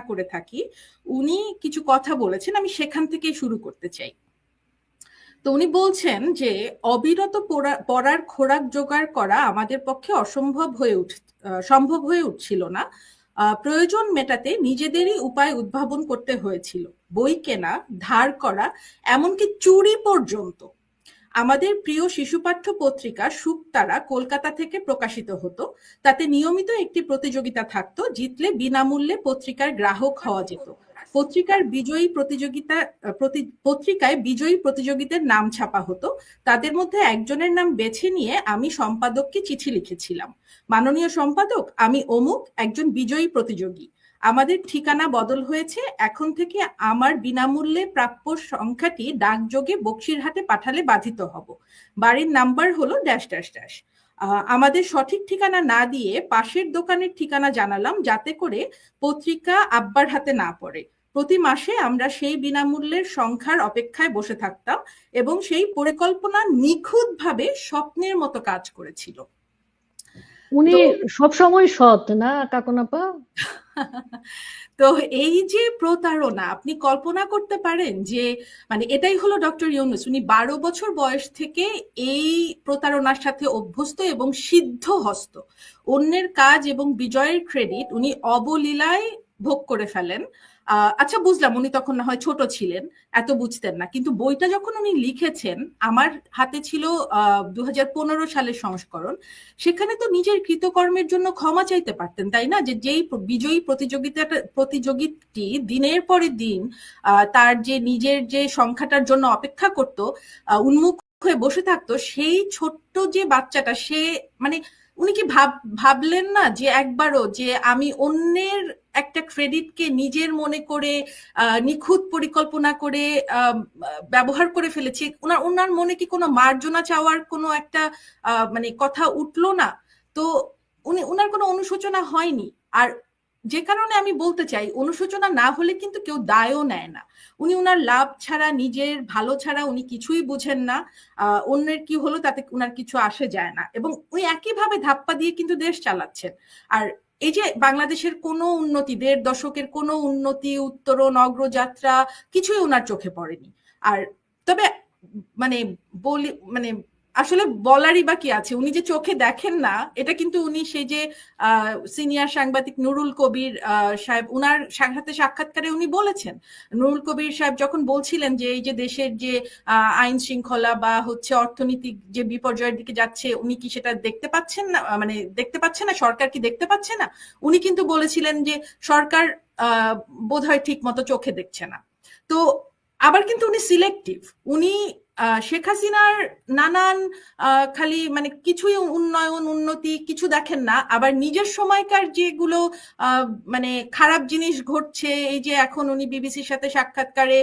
করে থাকি, উনি কিছু কথা বলেছেন, আমি সেখান থেকে শুরু করতে চাই। তো উনি বলছেন যে, অবিরত পড়ার খোরাক জোগাড় করা আমাদের পক্ষে অসম্ভব হয়ে উঠ সম্ভব হয়ে উঠছিল না। প্রয়োজন মেটাতে নিজেদেরই উপায় উদ্ভাবন করতে হয়েছিল। বই কেনা, ধার করা, এমনকি চুরি পর্যন্ত। আমাদের প্রিয় শিশুপাঠ্য পত্রিকা সুক্তারা কলকাতা থেকে প্রকাশিত হতো। তাতে নিয়মিত একটি প্রতিযোগিতা থাকতো, জিতলে বিনামূল্যে পত্রিকার গ্রাহক হওয়া যেত। পত্রিকার বিজয়ী প্রতিযোগিতা পত্রিকায় বিজয়ী প্রতিযোগিতার নাম ছাপা হতো। তাদের মধ্যে একজনের নাম বেছে নিয়ে আমি সম্পাদককে চিঠি লিখেছিলাম। মাননীয় সম্পাদক, আমি অমুক, একজন বিজয়ী প্রতিযোগী। আমাদের ঠিকানা বদল হয়েছে। এখন থেকে আমার বিনামূল্যে প্রাপ্য সংখ্যাটি ডাকযোগে বক্সিরহাটে পাঠালে বাধিত হব। বাড়ির নাম্বার হলো ড্যাশ ড্যাশ ড্যাশ আমাদের সঠিক ঠিকানা না দিয়ে পাশের দোকানের ঠিকানা জানালাম যাতে করে পত্রিকা আব্বার হাতে না পড়ে। প্রতি মাসে আমরা সেই বিনামূল্যের সংখ্যার অপেক্ষায় বসে থাকতাম এবং সেই পরিকল্পনা নিখুঁতভাবে স্বপ্নের মতো কাজ করেছিল। উনি সব সময় সৎ না কাকনাপা? তো এই যে প্রতারণা আপনি কল্পনা করতে পারেন যে মানে এটাই হলো ডক্টর ইউনুস উনি বারো বছর বয়স থেকে এই প্রতারণার সাথে অভ্যস্ত এবং সিদ্ধ হস্ত। অন্যের কাজ এবং বিজয়ের ক্রেডিট উনি অবলীলায় ভোগ করে ফেলেন। আচ্ছা বুঝলাম, উনি তখন না হয় ছোট ছিলেন, এত বুঝতেন না। কিন্তু বইটা যখন উনি লিখেছেন, আমার হাতে ছিল দুই হাজার পনেরো সালের সংস্করণ, সেখানে তো নিজের কৃতকর্মের জন্য ক্ষমা চাইতে পারতেন, তাই না? যে যেই বিজয়ী প্রতিযোগিতাটা, প্রতিযোগিতাটি দিনের পরে দিন তার যে নিজের যে সংখ্যাটার জন্য অপেক্ষা করত উন্মুখ হয়ে বসে থাকতো, সেই ছোট্ট যে বাচ্চাটা, সে মানে উনি কি ভাব, ভাবলেন না যে একবারও যে আমি অন্যের একটা ক্রেডিটকে নিজের মনে করে নিখুঁত পরিকল্পনা করে ব্যবহার করে ফেলেছি? ওনার ওনার মনে কি কোনো মার্জনা চাওয়ার কোনো একটা মানে কথা উঠল না? তো উনি ওনার কোনো অনুশোচনা হয়নি। আর যে কারণে আমি বলতে চাই, অনুশোচনা না হলে কিন্তু কেউ দায়ও নেয় না। উনি ওনার লাভ ছাড়া, নিজের ভালো ছাড়া উনি কিছুই বুঝেন না। অন্যের কি হলো তাতে ওনার কিছু আসে যায় না। এবং উনি একইভাবে ধাপ্পা দিয়ে কিন্তু দেশ চালাচ্ছেন। আর এই যে বাংলাদেশের কোনো উন্নতি, দেড় দশকের কোনো উন্নতি, উত্তরণ, অগ্রযাত্রা কিছুই ওনার চোখে পড়েনি। আর তবে মানে বলি মানে আসলে বলারই বা কি আছে? উনি যে চোখে দেখেন না, এটা কিন্তু উনি সেই যে সিনিয়র সাংবাদিক নুরুল কবির সাহেব, উনার সাথে সাক্ষাৎকারে উনি বলেছেন। নুরুল কবির সাহেব যখন বলছিলেন যে, এই যে দেশের যে আইন শৃঙ্খলা বা হচ্ছে অর্থনৈতিক যে বিপর্যয়ের দিকে যাচ্ছে, উনি কি সেটা দেখতে পাচ্ছেন না? মানে দেখতে পাচ্ছে না? সরকার কি দেখতে পাচ্ছে না? উনি কিন্তু বলেছিলেন যে, সরকার বোধ হয় ঠিক মতো চোখে দেখছে না। তো আবার কিন্তু উনি সিলেক্টিভ উনি শেখ হাসিনার নানান খালি মানে কিছুই উন্নয়ন, উন্নতি কিছু দেখেন না। আবার নিজের সময়কার যেগুলো মানে খারাপ জিনিস ঘটছে, এই যে এখন উনি বিবিসির সাথে সাক্ষাৎকারে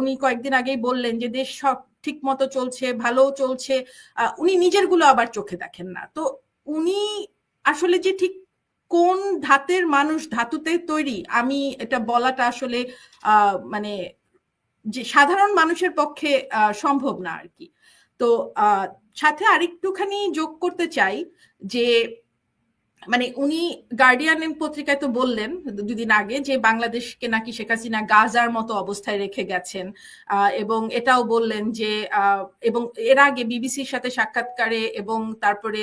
উনি কয়েকদিন আগেই বললেন যে দেশ সব ঠিক মতো চলছে ভালো চলছে। উনি নিজেরগুলো আবার চোখে দেখেন না। তো উনি আসলে যে ঠিক কোন ধাতের মানুষ ধাতুতে তৈরি, আমি এটা বলাটা আসলে মানে যে সাধারণ মানুষের পক্ষে সম্ভব না আর কি। তো সাথে আরেকটুখানি যোগ করতে চাই যে মানে উনি গার্ডিয়ান পত্রিকায় তো বললেন দুদিন আগে যে বাংলাদেশকে নাকি শেখ হাসিনা গাজার মতো অবস্থায় রেখে গেছেন। এবং এটাও বললেন যে এবং এর আগে বিবিসির সাথে সাক্ষাৎকারে এবং তারপরে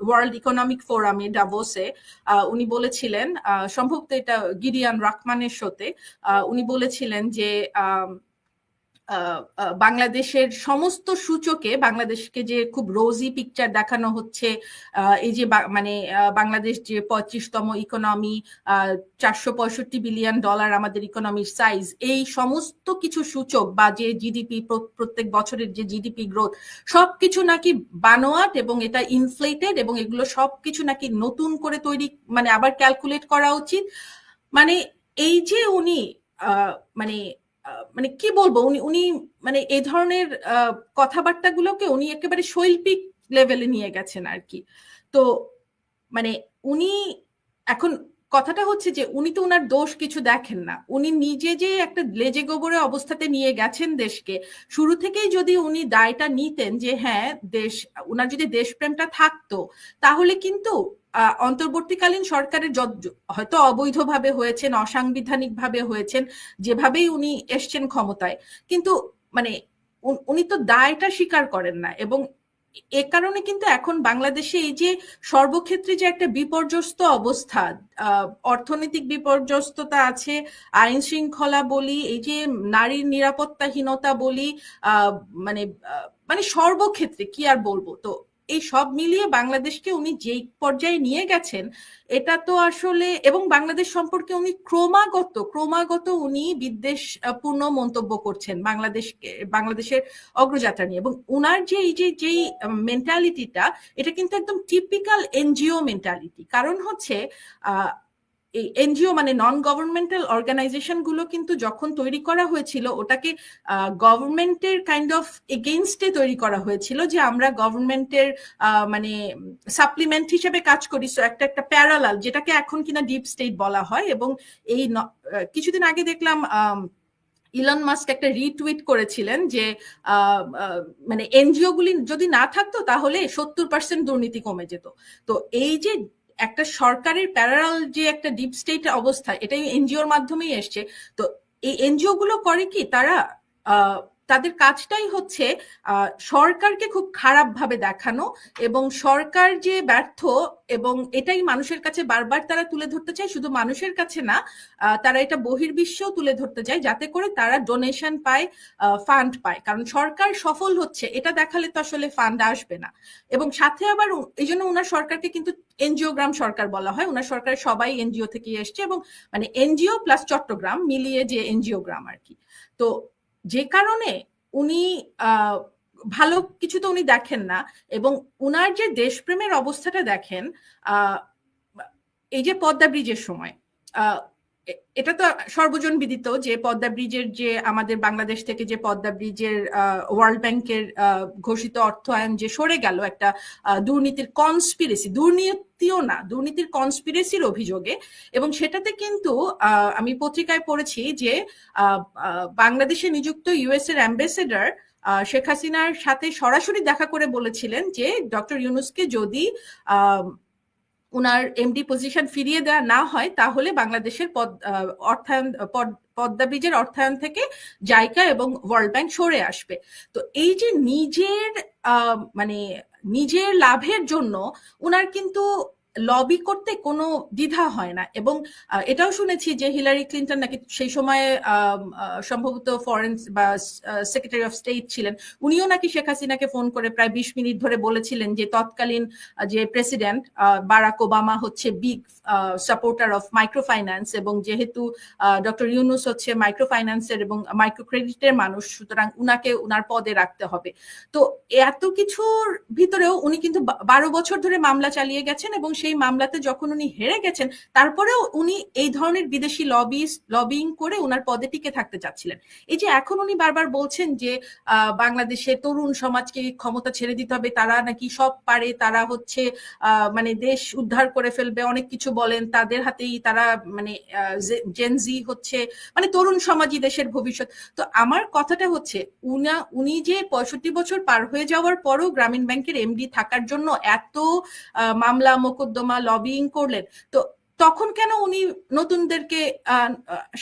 ওয়ার্ল্ড ইকোনমিক ফোরামে ডাবোসে উনি বলেছিলেন সম্ভবত এটা গিরিয়ান রাকমানের শোতে উনি বলেছিলেন যে বাংলাদেশের সমস্ত সূচকে বাংলাদেশকে যে খুব রোজি পিকচার দেখানো হচ্ছে এই যে মানে বাংলাদেশ যে পঁয়ত্রিশতম ইকোনমি চারশো পঁয়ষট্টি বিলিয়ন ডলার আমাদের ইকোনমির সাইজ এই সমস্ত কিছু সূচক বা যে জিডিপি প্রত্যেক বছরের যে জিডিপি গ্রোথ সবকিছু নাকি বানোয়াট এবং এটা ইনফ্লেটেড এবং এগুলো সবকিছু নাকি নতুন করে তৈরি মানে আবার ক্যালকুলেট করা উচিত। মানে এই যে উনি মানে মানে কি বলব, উনি উনি মানে এই ধরনের কথাবার্তাগুলোকে উনি একেবারে শৈল্পিক লেভেলে নিয়ে গেছেন আর কি তো মানে উনি এখন কথাটা হচ্ছে যে, উনি তো উনার দোষ কিছু দেখেন না। উনি নিজে যে একটা লেজে গোবরে অবস্থাতে নিয়ে গেছেন দেশকে, শুরু থেকেই যদি উনি দায়টা নিতেন যে হ্যাঁ দেশ, উনার যদি দেশপ্রেমটা থাকতো, তাহলে কিন্তু অন্তর্বর্তীকালীন সরকারের যত- হয়তো অবৈধভাবে হয়েছেন, অসাংবিধানিকভাবে হয়েছেন, যেভাবেই উনি এসছেন ক্ষমতায়, কিন্তু মানে উন- তো দায়টা স্বীকার করেন না এবং এ কারণে কিন্তু এখন বাংলাদেশে এই যে সর্বক্ষেত্রে যে একটা বিপর্যস্ত অবস্থা অর্থনৈতিক বিপর্যস্ততা আছে, আইন শৃঙ্খলা বলি, এই যে নারীর নিরাপত্তাহীনতা বলি মানে মানে সর্বক্ষেত্রে কি আর বলব? তো এই সব মিলিয়ে বাংলাদেশকে উনি যেই পর্যায়ে নিয়ে গেছেন, এটা তো আসলে, এবং বাংলাদেশ সম্পর্কে উনি ক্রমাগত ক্রমাগত উনি বিদ্বেষপূর্ণ মন্তব্য করছেন বাংলাদেশকে, বাংলাদেশের অগ্রযাত্রা নিয়ে। এবং উনার যে, এই যে, যেই মেন্টালিটিটা এটা কিন্তু একদম টিপিক্যাল এনজিও মেন্টালিটি কারণ হচ্ছে এই এনজিও মানে নন গভর্নমেন্টাল অর্গানাইজেশনগুলো কিন্তু যখন তৈরি করা হয়েছিল, ওটাকে গভর্নমেন্টের কাইন্ড অফ এগেনস্টে তৈরি করা হয়েছিল যে আমরা গভর্নমেন্টের মানে সাপ্লিমেন্ট হিসেবে কাজ করি। একটা একটা প্যারালাল যেটাকে এখন কিনা ডিপ স্টেট বলা হয় এবং এই কিছুদিন আগে দেখলাম ইলন মাস্ক একটা রিটুইট করেছিলেন যে মানে এনজিও গুলি যদি না থাকতো তাহলে সত্তর পার্সেন্ট দুর্নীতি কমে যেত। তো এই যে একটা সরকারের প্যারাল যে একটা ডিপ স্টেট অবস্থা, এটাই এনজিওর মাধ্যমেই এসছে। তো এই এনজিও গুলো করে কি? তারা তাদের কাজটাই হচ্ছে সরকারকে খুব খারাপ ভাবে দেখানো এবং সরকার যে ব্যর্থ এবং এটাই মানুষের কাছে বারবার তারা তুলে ধরতে চায়, শুধু মানুষের কাছে না তারা এটা বহির্বিশ্বেও তুলে ধরতে চায় যাতে করে তারা ডোনেশন পায় ফান্ড পায়। কারণ সরকার সফল হচ্ছে, এটা দেখালে তো আসলে ফান্ড আসবে না। এবং সাথে আবার এই জন্য ওনার সরকারকে কিন্তু এনজিওগ্রাম সরকার বলা হয় ওনার সরকার সবাই এনজিও থেকে এসছে এবং মানে এনজিও প্লাস চট্টগ্রাম মিলিয়ে যে এনজিওগ্রাম আর কি। তো যে কারণে উনি ভালো কিছু তো উনি দেখেন না এবং উনার যে দেশপ্রেমের অবস্থাটা দেখেন এই যে পদ্মা ব্রিজের সময় এটা তো সর্বজন বিদিত যে পদ্মা ব্রিজের যে আমাদের বাংলাদেশ থেকে যে পদ্মা ব্রিজের ওয়ার্ল্ড ব্যাংকের ঘোষিত অর্থায়ন যে সরে গেল একটা দুর্নীতির কনস্পিরেসি দুর্নীতিও না, দুর্নীতির কনস্পিরেসির অভিযোগে। এবং সেটাতে কিন্তু আমি পত্রিকায় পড়েছি যে বাংলাদেশে নিযুক্ত ইউএস এর অ্যাম্বাসেডর শেখ হাসিনার সাথে সরাসরি দেখা করে বলেছিলেন যে, ডক্টর ইউনুসকে যদি উনার এমডি পজিশন ফিরিয়ে দেওয়া না হয়, তাহলে বাংলাদেশের পদ অর্থায়ন, পদ- পদ্মা ব্রিজের অর্থায়ন থেকে জায়গা এবং ওয়ার্ল্ড ব্যাংক সরে আসবে। তো এই যে নিজের মানে নিজের লাভের জন্য উনার কিন্তু লবি করতে কোনো দ্বিধা হয় না এবং এটাও শুনেছি যে হিলারি ক্লিন্টন নাকি সেই সময়ে সম্ভবত ফরেন বা সেক্রেটারি অফ স্টেট ছিলেন। উনিও নাকি শেখ হাসিনাকে ফোন করে প্রায় বিশ মিনিট ধরে বলেছিলেন যে তৎকালীন যে প্রেসিডেন্ট বারাক ওবামা হচ্ছে big supporter of micro finance এবং যেহেতু ডক্টর ইউনুস হচ্ছে মাইক্রো ফাইন্যান্সের এবং মাইক্রো ক্রেডিটের মানুষ, সুতরাং উনাকে উনার পদে রাখতে হবে। তো এত কিছুর ভিতরেও উনি কিন্তু বারো বছর ধরে মামলা চালিয়ে গেছেন এবং সেই মামলাতে যখন উনি হেরে গেছেন তারপরেও উনি এই ধরনের বিদেশি লবি লবিং করে উনার পদে টিকে থাকতে চাচ্ছিলেন। এই যে এখন উনি বারবার বলছেন যে আহ, বাংলাদেশের তরুণ সমাজকে ক্ষমতা ছেড়ে দিতে হবে তারা নাকি সব পারে তারা হচ্ছে মানে দেশ উদ্ধার করে ফেলবে অনেক কিছু বলেন তাদের হাতেই তারা মানে জেনজি হচ্ছে মানে তরুণ সমাজই দেশের ভবিষ্যৎ। তো আমার কথাটা হচ্ছে উনা উনি যে পঁয়ষট্টি বছর পার হয়ে যাওয়ার পরও গ্রামীণ ব্যাংকের এমডি থাকার জন্য এত মামলা মোকদ্দমা লবিং করলেন তো তখন কেন উনি নতুনদেরকে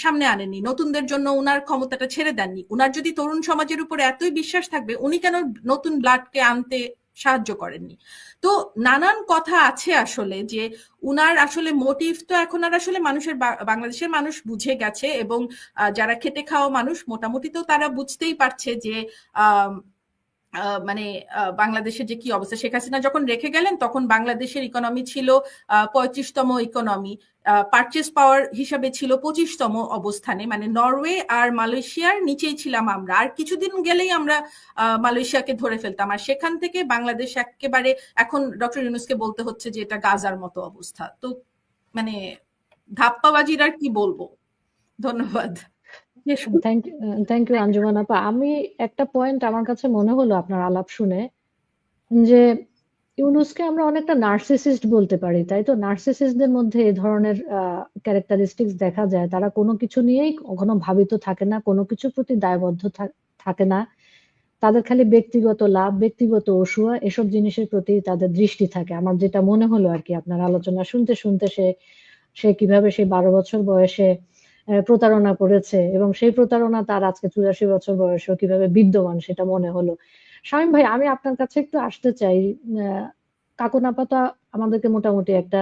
সামনে আনেননি? নতুনদের জন্য উনার ক্ষমতাটা ছেড়ে দেননি? উনার যদি তরুণ সমাজের উপরে এতই বিশ্বাস থাকবে উনি কেন নতুন ব্লাডকে আনতে সাহায্য করেননি? তো নানান কথা আছে আসলে যে উনার আসলে মোটিভ তো এখন আর আসলে মানুষের বাংলাদেশের মানুষ বুঝে গেছে এবং যারা খেটে খাওয়া মানুষ মোটামুটি তো তারা বুঝতেই পারছে যে আহ, মানে বাংলাদেশের যে কি অবস্থা, শেখ হাসিনা যখন রেখে গেলেন, তখন বাংলাদেশের ইকোনমি ছিল পঁয়ত্রিশতম ইকোনমি পারচেস পাওয়ার হিসাবে ছিল পঁচিশতম অবস্থানে মানে নরওয়ে আর মালয়েশিয়ার নিচেই ছিলাম আমরা। আর কিছুদিন গেলেই আমরা মালয়েশিয়াকে ধরে ফেলতাম। আর সেখান থেকে বাংলাদেশ একেবারে, এখন ডক্টর ইউনুসকে বলতে হচ্ছে যে এটা গাজার মতো অবস্থা। তো মানে ধাপ্পাবাজির আর কি বলব? ধন্যবাদ। Thank you thank you Anjuman apa আমি একটা পয়েন্ট আমার কাছে মনে হলো আপনার আলাপ শুনে যে ইউনুসকে আমরা অনেকটা নার্সিসিস্ট বলতে পারি তাই তো? নার্সিসিস্টদের মধ্যে এই ধরনের ক্যারেক্টারিস্টিক্স দেখা যায়। তারা কোনো কিছু নিয়েই কখনো ভাবিত থাকে না কোনো কিছুর প্রতি দায়বদ্ধ থাকে না। তাদের খালি ব্যক্তিগত লাভ ব্যক্তিগত অসুয়া এসব জিনিসের প্রতি তাদের দৃষ্টি থাকে। আমার যেটা মনে হলো আর কি আপনার আলোচনা শুনতে শুনতে সে সে কীভাবে সেই বারো বছর বয়সে প্রতারণা করেছে এবং সেই প্রতারণা তার আজকে চুরাশি বছর বয়সেও কীভাবে বিদ্যমান সেটা মনে হলো। শামীম ভাই, আমি আপনার কাছে একটু আসতে চাই। কাকুনাপাতা আমাদেরকে মোটামুটি একটা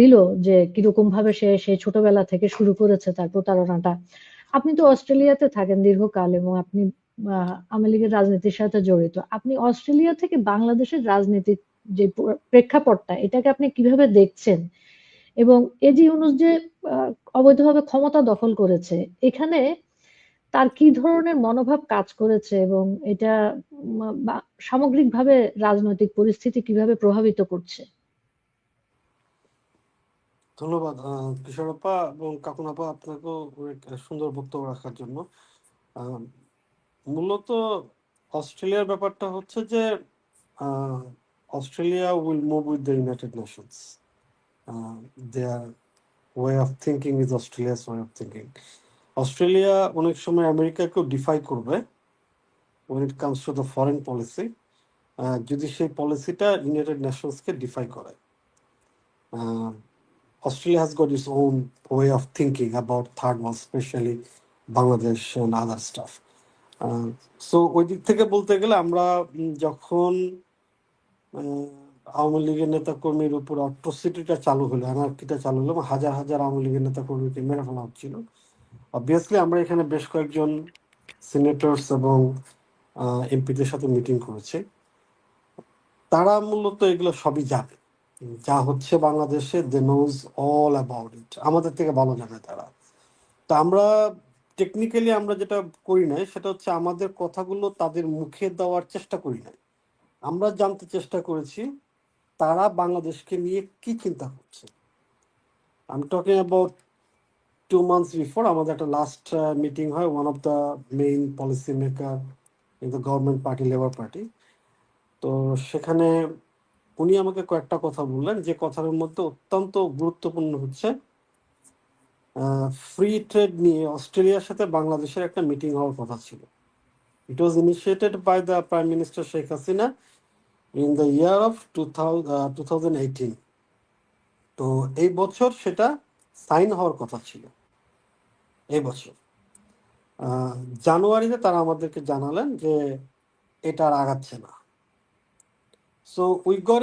দিল যে কীরকম ভাবে সে সেই ছোটবেলা থেকে শুরু করেছে তার প্রতারণাটা। আপনি তো অস্ট্রেলিয়াতে থাকেন দীর্ঘকাল এবং আপনি আওয়ামী লীগের রাজনীতির সাথে জড়িত। আপনি অস্ট্রেলিয়া থেকে বাংলাদেশের রাজনীতির যে প্রেক্ষাপটটা, এটাকে আপনি কীভাবে দেখছেন? এবং এজি ইউনুস যে অবৈধভাবে ক্ষমতা দখল করেছে এখানে তার কি ধরনের মনোভাব কাজ করেছে এবং এটা সামগ্রিকভাবে রাজনৈতিক পরিস্থিতি কীভাবে প্রভাবিত করছে? ধন্যবাদ আহ, কিশোরপ্পা এবং কাকুনাপা আপনাকেও সুন্দর বক্তব্য রাখার জন্য। মূলত অস্ট্রেলিয়ার ব্যাপারটা হচ্ছে যে Australia will move with the United Nations. Uh, their way of thinking is Australia's way of thinking. Australia অনেক সময় আমেরিকাকেও ডিফাই করবে when it comes to the foreign policy যদি সেই পলিসিটা ইউনাইটেড নেশনসকে ডিফাই করে Australia has got its own way of thinking about third world specially Bangladesh and other stuff so ওই দিক থেকে বলতে গেলে আমরা যখন uh, আওয়ামী লীগের নেতা কর্মীর উপর অট্রোসিটিটা চালু হলো অ্যানার্কিটা চালু হলো হাজার হাজার আওয়ামী লীগের নেতা কর্মীকে মেরে ফেলা হচ্ছিল। অবভিয়াসলি আমরা এখানে বেশ কয়েকজন সিনেটর্স এবং এমপিদের সাথে মিটিং করেছি। তারা মূলত এগুলো সবই জানে। যা হচ্ছে বাংলাদেশে they knows all about it আমাদের থেকে ভালো জানে তারা। তো আমরা টেকনিক্যালি আমরা যেটা করি নাই, সেটা হচ্ছে আমাদের কথাগুলো তাদের মুখে দেওয়ার চেষ্টা করি নাই। আমরা জানতে চেষ্টা করেছি তারা বাংলাদেশকে নিয়ে কি চিন্তা করছে? আমি talking about two months before আমাদের একটা লাস্ট মিটিং হয় one of the main policy maker in the government party labour party তো সেখানে উনি আমাকে কয়েকটা কথা বললেন, যে কথার মধ্যে অত্যন্ত গুরুত্বপূর্ণ হচ্ছে ফ্রি ট্রেড নিয়ে অস্ট্রেলিয়ার সাথে বাংলাদেশের একটা মিটিং হওয়ার কথা ছিল। It was initiated by the prime minister Sheikh Hasina in the year of two তো এই বছর সেটা সাইন হওয়ার কথা ছিল। এই বছর। জানুয়ারিতে তারা আমাদেরকে জানালেন যে এটা আর আগাচ্ছে না। So we got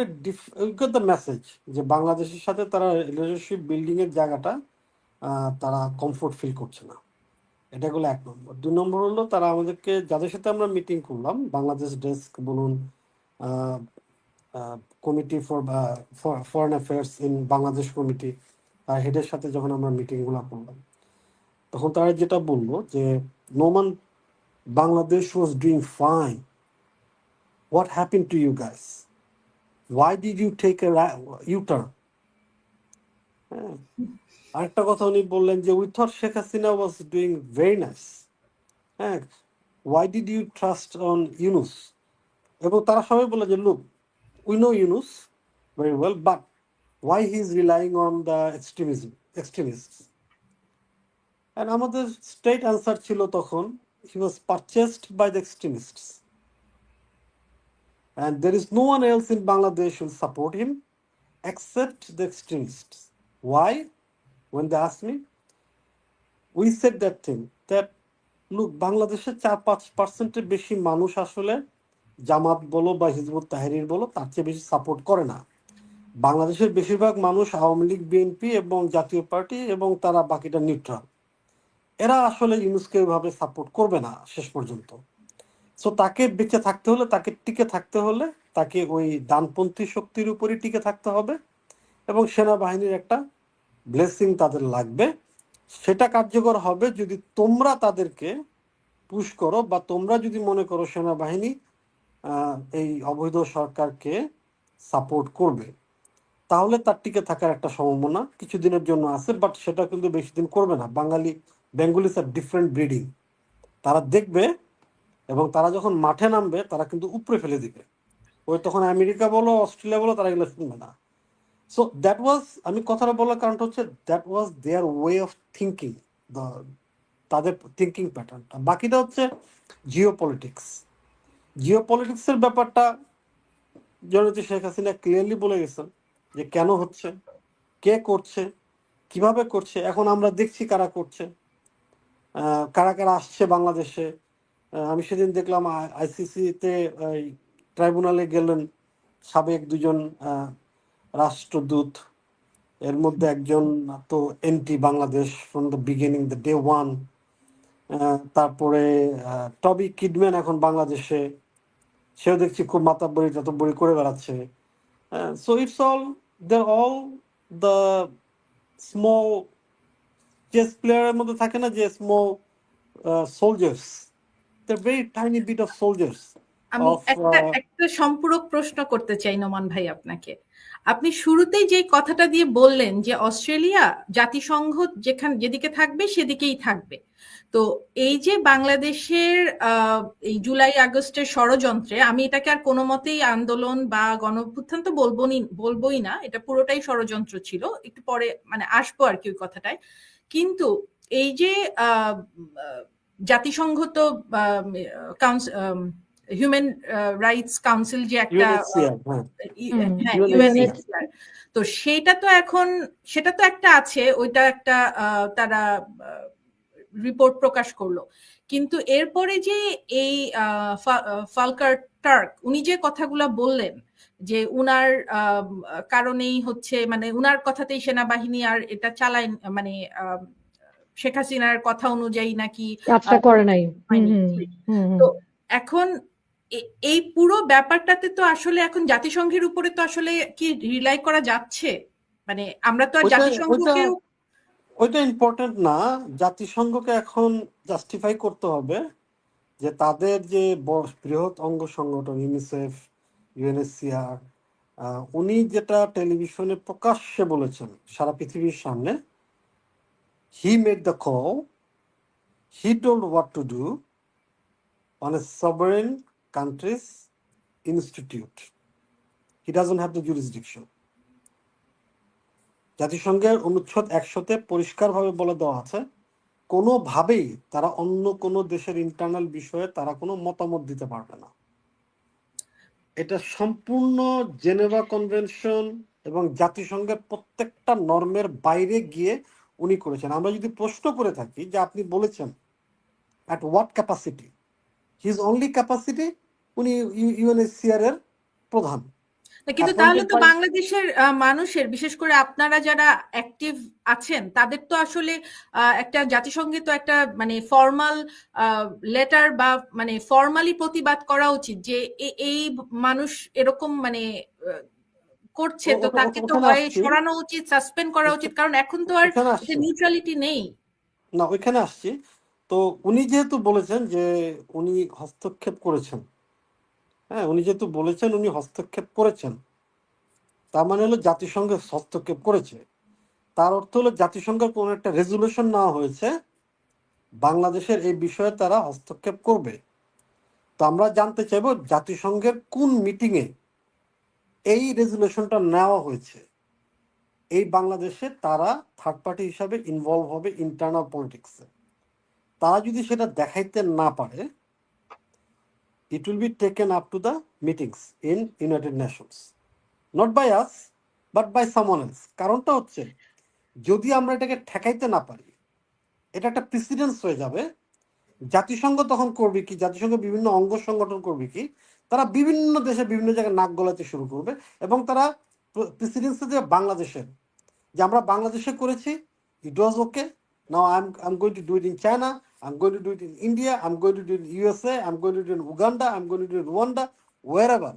we got the message যে বাংলাদেশের সাথে তারা রিলেশনশিপ বিল্ডিং এর জায়গাটা তারা কমফোর্ট ফিল করছে না। এটা হলো এক নম্বর। দুই নম্বর হলো তারা আমাদেরকে, যাদের সাথে আমরা মিটিং করলাম, বাংলাদেশ ডেস্ক বলুন committee for foreign affairs in Bangladesh committee হেডের সাথে যখন আমরা মিটিংগুলো করলাম, তখন তারা যেটা বলল যে Noman Bangladesh was doing fine what happen to you guys why did you take a U turn আরেকটা কথা উনি বললেন যে we thought Sheikh Hasina was doing very nice হ্যাঁ why did you trust on Yunus এবং তারা সবাই বলে যে look we know Yunus very well but why he is relying on the extremism extremist and আমাদের স্ট্রেট অ্যান্সার ছিল তখন he was purchased by the extremists and there is no one else in Bangladesh support him except the extremists. Why? When they asked me, we said that thing that look বাংলাদেশের চার পাঁচ পার্সেন্টের বেশি মানুষ আসলে জামাত বলো বা হিজবুত তাহরির বলো, তার চেয়ে বেশি সাপোর্ট করে না। বাংলাদেশের বেশিরভাগ মানুষ আওয়ামী লীগ বিএনপি এবং জাতীয় পার্টি এবং তারা বাকিটা নিউট্রাল এরা আসলে ইউনুসকে ওইভাবে সাপোর্ট করবে না শেষ পর্যন্ত। সো তাকে বেঁচে থাকতে হলে, তাকে টিকে থাকতে হলে, তাকে ওই ডানপন্থী শক্তির উপরই টিকে থাকতে হবে এবং সেনাবাহিনীর একটা ব্লেসিং তাদের লাগবে। সেটা কার্যকর হবে যদি তোমরা তাদেরকে পুশ করো বা তোমরা যদি মনে করো সেনাবাহিনী এই অবৈধ সরকারকে সাপোর্ট করবে। তাহলে তার টিকে থাকার একটা সম্ভাবনা কিছুদিনের জন্য আছে বাট সেটা কিন্তু বেশি দিন করবে না। বাঙালি বেঙ্গলিস আর ডিফারেন্ট ব্রিডিং তারা দেখবে এবং তারা যখন মাঠে নামবে, তারা কিন্তু উপরে ফেলে দিবে। ওই তখন আমেরিকা বলো, অস্ট্রেলিয়া বলো, তারা এগুলো শুনবে না। সো দ্যাট ওয়াজ আমি কথাটা বলার কারণটা হচ্ছে that was their way of thinking তাদের থিঙ্কিং প্যাটার্নটা বাকিটা হচ্ছে জিও পলিটিক্স জিও পলিটিক্সের ব্যাপারটা জননেত্রী শেখ হাসিনা ক্লিয়ারলি বলে গেছেন যে কেন হচ্ছে, কে করছে, কীভাবে করছে, এখন আমরা দেখছি কারা করছে কারা কারা আসছে বাংলাদেশে। আমি সেদিন দেখলাম আইসিসি তে ট্রাইব্যুনালে গেলেন সাবেক দুজন রাষ্ট্রদূত। এর মধ্যে একজন তো anti Bangladesh from the beginning the day one তারপরে টবি কিডম্যান এখন বাংলাদেশে। সেও দেখছি খুব মাতাব্বরি টাতাব্বরি করে বেড়াচ্ছে। So it's all they all the small chess প্লেয়ারের মধ্যে থাকে না যে small soldiers the very tiny bit of soldiers আমি একটা uh, একটা সম্পূরক প্রশ্ন করতে চাই নোমান ভাই আপনাকে। আপনি শুরুতেই যে কথাটা দিয়ে বললেন যে অস্ট্রেলিয়া জাতিসংঘ যেখানে, যেদিকে থাকবে সেদিকেই থাকবে। তো এই যে বাংলাদেশের এই জুলাই আগস্টের ষড়যন্ত্রে, আমি এটাকে আর কোনো মতেই আন্দোলন বা গণঅভ্যুত্থান তো বলব নি- বলবোই না, এটা পুরোটাই ষড়যন্ত্র ছিল, একটু পরে মানে আসব আর কি ওই কথাটায়। কিন্তু এই যে জাতিসংঘ তো হিউম্যান রাইটস কাউন্সিল যে একটা হ্যাঁ। হুম, হ্যাঁ, তো সেটা তো এখন সেটা তো একটা আছে ওইটা একটা আহ, তারা রিপোর্ট প্রকাশ করল। কিন্তু এরপরে যে এই আহ, ফালকার টার্ক উনি যে কথাগুলা বললেন যে উনার আহ, কারণেই হচ্ছে মানে উনার কথাতেই সেনাবাহিনী আর এটা চালায় মানে আহ, শেখ হাসিনার কথা অনুযায়ী নাকি করে নাই। তো এখন এই পুরো ব্যাপারটাতে তো আসলে এখন জাতিসংঘের উপরে তো আসলে কি রিলাই করা যাচ্ছে? মানে আমরা তো আর জাতিসংঘকে ওইটা ইম্পর্টেন্ট না। জাতিসংঘকে এখন জাস্টিফাই করতে হবে যে তাদের যে বৃহৎ অঙ্গ সংগঠন ইউনিসেফ ইউএনএসসিআর উনি যেটা টেলিভিশনে প্রকাশ্যে বলেছেন সারা পৃথিবীর সামনে he made the call he told what to do on a sovereign countries institute he doesn't have the jurisdiction জাতিসংঘের অনুচ্ছেদ একশোতে পরিষ্কারভাবে বলে দেওয়া আছে, কোনোভাবেই তারা অন্য কোনো দেশের ইন্টারনাল বিষয়ে তারা কোনো মতামত দিতে পারবে না। এটা সম্পূর্ণ জেনেভা কনভেনশন এবং জাতিসংঘের প্রত্যেকটা নর্মের বাইরে গিয়ে উনি করেছেন। আমরা যদি প্রশ্ন করে থাকি যে আপনি বলেছেন at what capacity his only capacity উনি ইউএনএসসিআর এর প্রধান। কিন্তু তাহলে তো বাংলাদেশের মানুষের বিশেষ করে আপনারা যারা অ্যাক্টিভ আছেন তাদের তো আসলে একটা জাতিসংঘে তো একটা মানে ফর্মাল লেটার বা মানে ফর্মালি প্রতিবাদ করা উচিত যে এই মানুষ এরকম মানে করছে তো তাকে তো হয় সরানো উচিত সাসপেন্ড করা উচিত কারণ এখন তো আর নিউট্রালিটি নেই। না ওইখানে আসছি। তো উনি যেহেতু বলেছেন যে উনি হস্তক্ষেপ করেছেন হ্যাঁ উনি যেহেতু বলেছেন উনি হস্তক্ষেপ করেছেন। তার মানে হলো জাতিসংঘ হস্তক্ষেপ করেছে। তার অর্থ হলো জাতিসংঘের কোনো একটা রেজুলেশন নেওয়া হয়েছে, বাংলাদেশের এই বিষয়ে তারা হস্তক্ষেপ করবে। তো আমরা জানতে চাইব জাতিসংঘের কোন মিটিং এ এই রেজুলেশনটা নেওয়া হয়েছে। এই বাংলাদেশে তারা থার্ড পার্টি হিসাবে ইনভলভ হবে ইন্টারনাল পলিটিক্সে তারা যদি সেটা দেখাইতে না পারে it will be taken up to the meetings in United Nations not by us but by someone else কারণটা হচ্ছে, যদি আমরা এটাকে ঠেকাইতে না পারি, এটা একটা প্রেসিডেন্স হয়ে যাবে। জাতিসংঘ তখন করবে কি? জাতিসংঘ বিভিন্ন অঙ্গ সংগঠন করবে কি? তারা বিভিন্ন দেশে বিভিন্ন জায়গায় নাক গলাতে শুরু করবে এবং তারা প্রেসিডেন্সি দেবে বাংলাদেশের, যে আমরা বাংলাদেশে করেছি it was okay now I am I am going to do it in China to do it in India I am going to do it in USA I am going to do in Uganda I am going to do in Rwanda whatever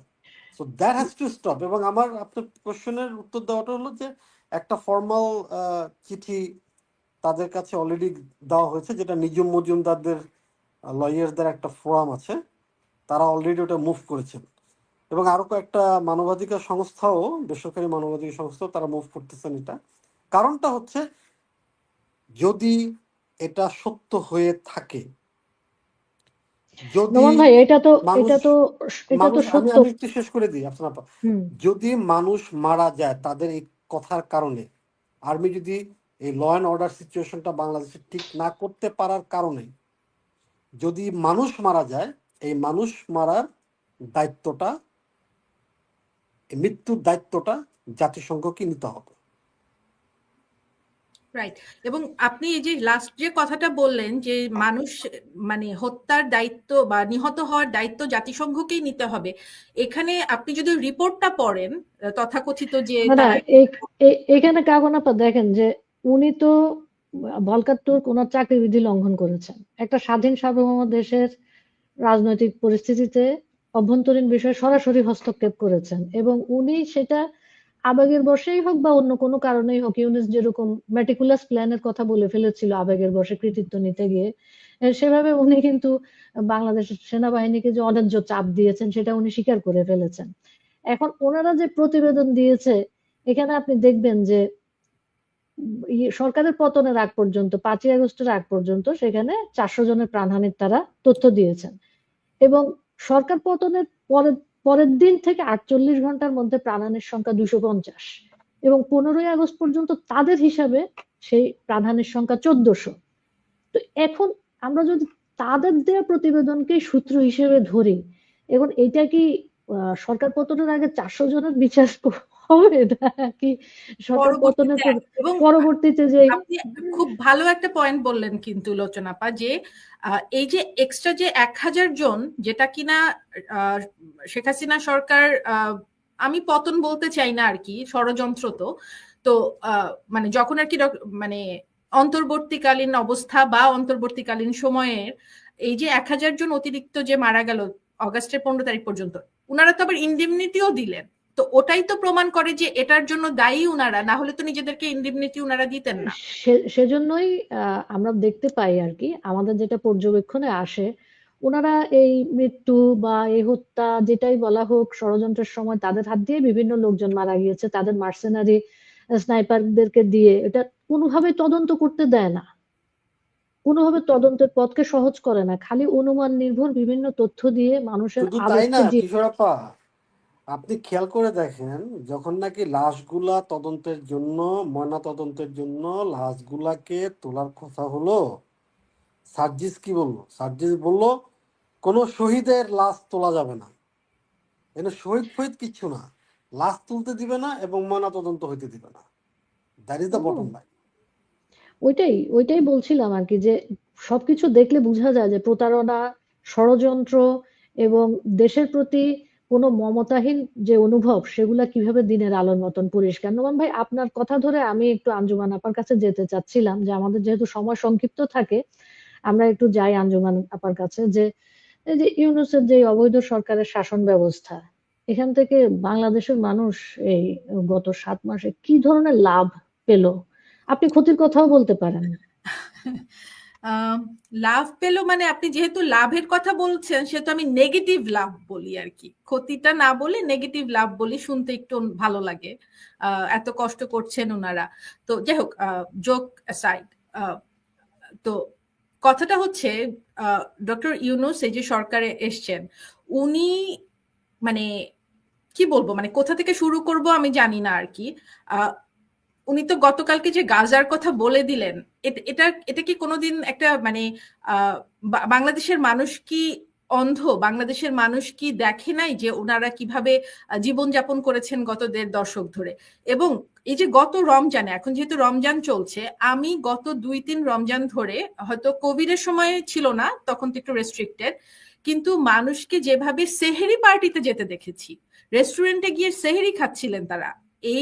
so that has to stop এবং আমার, আপনার কোশ্চেনের উত্তর দেওয়াটা হলো যে, একটা formal চিঠি তাদের কাছে অলরেডি দেওয়া হয়েছে, যেটা নিজুম মজুমদারদের লয়ারদের একটা ফোরাম আছে। তারা অলরেডি ওটা মুভ করেছেন। এবং আরও কয়েকটা মানবাধিকার সংস্থাও, বেসরকারি মানবাধিকার সংস্থাও তারা মুভ করতেছেন এটা। কারণটা হচ্ছে, যদি এটা সত্য হয়ে থাকে। যদি ভাই এটা তো এটা তো এটা তো সত্য। আমি একটু শেষ করে দিই আপনার যদি মানুষ মারা যায় তাদের এই কথার কারণে আর্মি যদি এই ল অ্যান্ড অর্ডার সিচুয়েশনটা বাংলাদেশে ঠিক না করতে পারার কারণে যদি মানুষ মারা যায় এই মানুষ মারার দায়িত্বটা মৃত্যুর দায়িত্বটা জাতিসংঘকে নিতে হবে। রাইট এবং আপনি এই যে লাস্ট যে কথাটা বললেন যে মানুষ মানে হত্যার দায়িত্ব বা নিহত হওয়ার দায়িত্ব জাতিসংঘকেই নিতে হবে এখানে আপনি যদি রিপোর্টটা পড়েন তথাকথিত যে এখানে কাগন আপা দেখেন যে উনি তো ভলকার তুর্ক ওনার চাকরিবিধি লঙ্ঘন করেছেন। একটা স্বাধীন সার্বভৌম দেশের রাজনৈতিক পরিস্থিতিতে অভ্যন্তরীণ বিষয়ে সরাসরি হস্তক্ষেপ করেছেন এবং উনি সেটা আবেগের বশেই হোক বা অন্য কোনো কারণেই হোক, ইউনিস যেরকম মেটিকুলাস প্ল্যানের কথা বলে ফেলেছিল আবেগের বশে কৃতিত্ব নিতে গিয়ে সেভাবে উনি কিন্তু বাংলাদেশের সেনাবাহিনীকে যে অন্যায্য চাপ দিয়েছেন সেটা উনি স্বীকার করে ফেলেছেন। এখন ওনারা যে প্রতিবেদন দিয়েছে, এখানে আপনি দেখবেন যে সরকারের পতনের আগ পর্যন্ত, পাঁচই আগস্টের আগ পর্যন্ত সেখানে চারশো জনের প্রাণহানির তারা তথ্য দিয়েছেন। এবং সরকার পতনের পরের পরের দিন থেকে আটচল্লিশ ঘণ্টার মধ্যে প্রাণহানির সংখ্যা দুশো পঞ্চাশ। এবং পনেরোই আগস্ট পর্যন্ত তাদের হিসাবে সেই প্রাধানের সংখ্যা চোদ্দশো। তো এখন আমরা যদি তাদের দেওয়া প্রতিবেদনকে সূত্র হিসেবে ধরি, এখন এটা কি সরকার পতনের আগে চারশো জনের বিচার হবে নাকি পরবর্তীতে যে খুব ভালো একটা পয়েন্ট বললেন কিন্তু লোচনাপা যে এই যে এক্সট্রা যে এক হাজার জন যেটা কিনা শেখ হাসিনা সরকার আমি পতন বলতে চাই না আর কি ষড়যন্ত্র তো তো আহ, মানে যখন আর কি মানে অন্তর্বর্তীকালীন অবস্থা বা অন্তর্বর্তীকালীন সময়ের এই যে এক হাজার জন অতিরিক্ত যে মারা গেল অগাস্টের পনেরো তারিখ পর্যন্ত উনারা তো আবার ইন্ডিমনিটিও দিলেন। তো ওটাই তো প্রমাণ করে যে এটার জন্য দায়ী উনারা না হলে তো নিজেদেরকে ইন্ডিমনিটি উনারা দিতেন না। সে- সেজন্যই আহ, আমরা দেখতে পাই আর কি আমাদের যেটা পর্যবেক্ষণে আসে ওনারা এই মৃত্যু বা এই হত্যা যেটাই বলা হোক ষড়যন্ত্রের সময় তাদের হাত দিয়ে বিভিন্ন লোকজন মারা গিয়েছে তাদের মার্সেনারি স্নাইপারদেরকে দিয়ে এটা কোনোভাবে তদন্ত করতে দেয় না। কোনোভাবে তদন্তের পথকে সহজ করে না খালি অনুমান নির্ভর বিভিন্ন তথ্য দিয়ে মানুষের আপনি খেয়াল করে দেখেন, যখন নাকি লাশগুলা তদন্তের জন্য ময়না তদন্তের জন্য লাশগুলাকে তোলার কথা হলো, সার্জিস কি বলল? সার্জিস বলল, কোনো শহীদের লাশ তোলা যাবে না। এখানে শহীদ ফহিদ কিচ্ছু না। লাশ তুলতে দিবে না এবং ময়না তদন্ত হইতে দিবে না। That is the bottom line ওইটাই ওইটাই বলছিলাম আর কি যে, সবকিছু দেখলে বোঝা যায় যে প্রতারণা, ষড়যন্ত্র এবং দেশের প্রতি কোনো মমতাহীন যে অনুভব, সেগুলা কীভাবে দিনের আলোর মতন পরিষ্কার? নোমান ভাই, আপনার কথা ধরে আমি একটু আঞ্জুমান আপার কাছে যেতে চাচ্ছিলাম যে আমাদের যেহেতু সময় সংক্ষিপ্ত থাকে, আমরা একটু যাই আঞ্জুমান আপার কাছে যে, এই যে ইউনূসের যে অবৈধ সরকারের শাসন ব্যবস্থা, এখান থেকে বাংলাদেশের মানুষ এই গত সাত মাসে কি ধরনের লাভ পেল? আপনি ক্ষতির কথাও বলতে পারেন। লাভ পেল মানে আপনি যেহেতু লাভের কথা বলছেন, সেহেতু আমি নেগেটিভ লাভ বলি আর কি ক্ষতিটা না বলে নেগেটিভ লাভ বলি, শুনতে একটু ভালো লাগে। এত কষ্ট করছেন ওনারা তো যাই হোক জোক অ্যাসাইড তো কথাটা হচ্ছে ডক্টর ইউনুস এই যে সরকারে এসছেন, উনি মানে কি বলব? মানে কোথা থেকে শুরু করব আমি জানি না আর কি উনি তো গতকালকে যে গাজার কথা বলে দিলেন, এট- এটা কি কোনোদিন একটা মানে বাংলাদেশের মানুষ কি অন্ধ? বাংলাদেশের মানুষ কি দেখে নাই যে ওনারা কীভাবে জীবনযাপন করেছেন গত দেড় দশক ধরে? এবং এই যে গত রমজানে, এখন যেহেতু রমজান চলছে, আমি গত দুই তিন রমজান ধরে হয়তো কোভিডের সময় ছিল না, তখন তো একটু রেস্ট্রিক্টেড কিন্তু মানুষকে যেভাবে সেহেরি পার্টিতে যেতে দেখেছি রেস্টুরেন্টে গিয়ে সেহেরি খাচ্ছিলেন তারা।